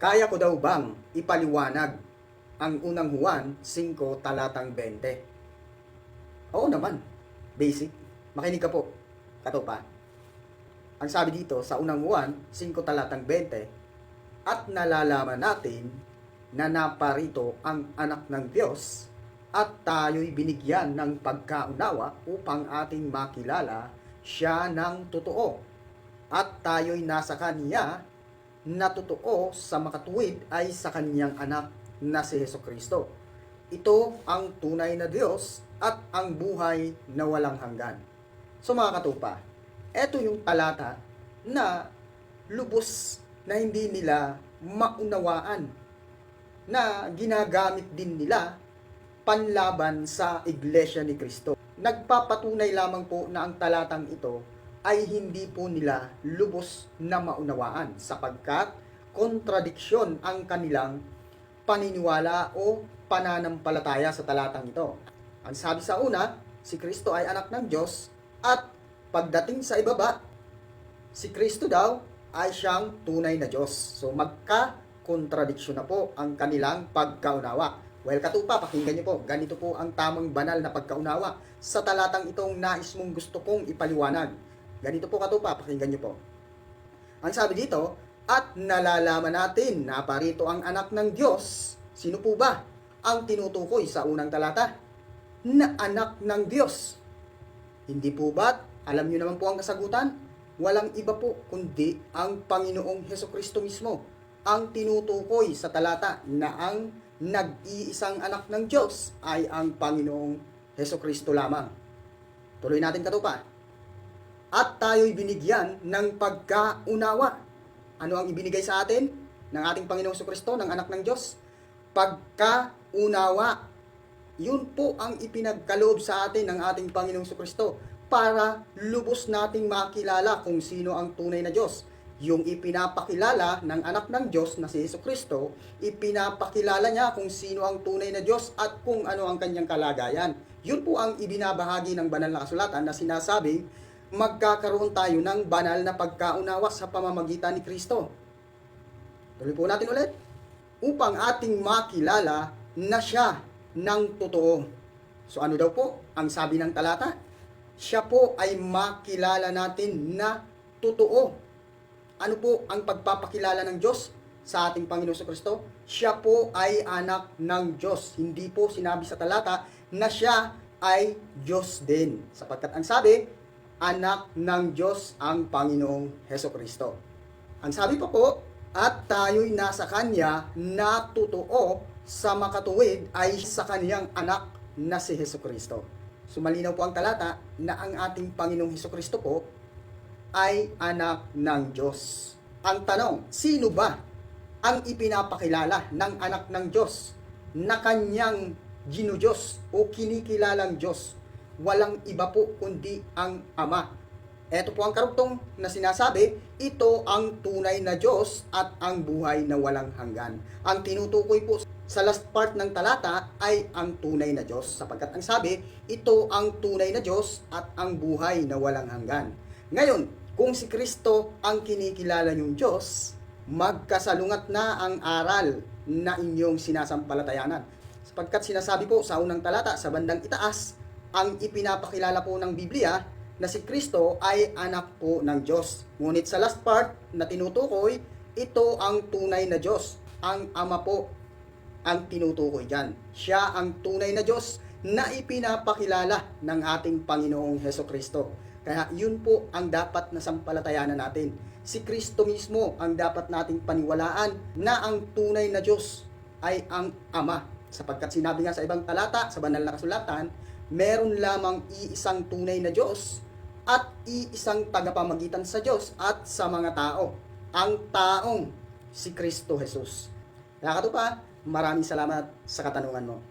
Kaya ko daw bang ipaliwanag ang unang Juan 5 talatang 20? Oo naman. Basic. Makinig ka po. Katopa. Ang sabi dito sa unang Juan 5 talatang 20, at nalalaman natin na naparito ang anak ng Diyos at tayo'y binigyan ng pagkaunawa upang ating makilala siya ng totoo. At tayo'y nasa kanya na totoo sa makatuwid ay sa kanyang anak na si Heso Kristo. Ito ang tunay na Diyos at ang buhay na walang hanggan. So mga katupa, ito yung talata na lubos na hindi nila maunawaan na ginagamit din nila panlaban sa Iglesia ni Kristo. Nagpapatunay lamang po na ang talatang ito ay hindi po nila lubos na maunawaan sapagkat kontradiksyon ang kanilang paniniwala o pananampalataya sa talatang ito. Ang sabi sa una, si Kristo ay anak ng Diyos at pagdating sa ibaba, si Kristo daw ay siyang tunay na Diyos. So magka-kontradiksyon na po ang kanilang pagkaunawa. Well, katupa, pakinggan niyo po. Ganito po ang tamang banal na pagkaunawa sa talatang itong nais mong gusto kong ipaliwanag. Ganito po katupa, pakinggan niyo po. Ang sabi dito, at nalalaman natin na parito ang anak ng Diyos. Sino po ba ang tinutukoy sa unang talata? Na anak ng Diyos. Hindi po ba, alam niyo naman po ang kasagutan? Walang iba po kundi ang Panginoong Heso Kristo mismo ang tinutukoy sa talata na ang nag-iisang anak ng Diyos ay ang Panginoong Heso Kristo lamang. Tuloy natin katupa. At tayo'y binigyan ng pagkaunawa. Ano ang ibinigay sa atin ng ating Panginoong Kristo, ng anak ng Diyos? Pagkaunawa. Yun po ang ipinagkaloob sa atin ng ating Panginoong Kristo para lubos nating makilala kung sino ang tunay na Diyos yung ipinapakilala ng anak ng Diyos na si Yesu Kristo, ipinapakilala niya kung sino ang tunay na Diyos at kung ano ang kanyang kalagayan. Yun po ang ibinabahagi ng banal na kasulatan na sinasabi, magkakaroon tayo ng banal na pagkaunawa sa pamamagitan ni Kristo. Tuloy po natin ulit. Upang ating makilala na siya ng totoo. So ano daw po ang sabi ng talata? Siya po ay makilala natin na totoo ano po ang pagpapakilala ng Diyos sa ating Panginoon sa Kristo? Siya po ay anak ng Diyos. Hindi po sinabi sa talata na siya ay Diyos din. Sapagkat ang sabi, anak ng Diyos ang Panginoong Heso Kristo. Ang sabi pa po, at tayo'y nasa Kanya na totoo sa makatuwid ay sa Kanyang anak na si Heso Kristo. So malinaw po ang talata na ang ating Panginoong Heso Kristo po ay anak ng Diyos. Ang tanong, sino ba ang ipinapakilala ng anak ng Diyos na kanyang ginudiyos o kinikilalang Diyos? Walang iba po kundi ang Ama. Ito po ang karugtong na sinasabi, ito ang tunay na Diyos at ang buhay na walang hanggan. Ang tinutukoy po sa last part ng talata ay ang tunay na Diyos sapagkat ang sabi, ito ang tunay na Diyos at ang buhay na walang hanggan. Ngayon, kung si Kristo ang kinikilala niyong Diyos, magkasalungat na ang aral na inyong sinasampalatayanan. Sapagkat sinasabi po sa unang talata, sa bandang itaas, ang ipinapakilala po ng Biblia na si Kristo ay anak po ng Diyos. Ngunit sa last part na tinutukoy, ito ang tunay na Diyos. Ang Ama po ang tinutukoy dyan. Siya ang tunay na Diyos na ipinapakilala ng ating Panginoong Heso Kristo. Kaya yun po ang dapat na sampalatayanan natin. Si Kristo mismo ang dapat nating paniwalaan na ang tunay na Diyos ay ang Ama. Sapagkat sinabi nga sa ibang talata, sa banal na kasulatan, meron lamang iisang tunay na Diyos at iisang tagapamagitan sa Diyos at sa mga tao. Ang taong si Kristo Jesus. Kaya pa, maraming salamat sa katanungan mo.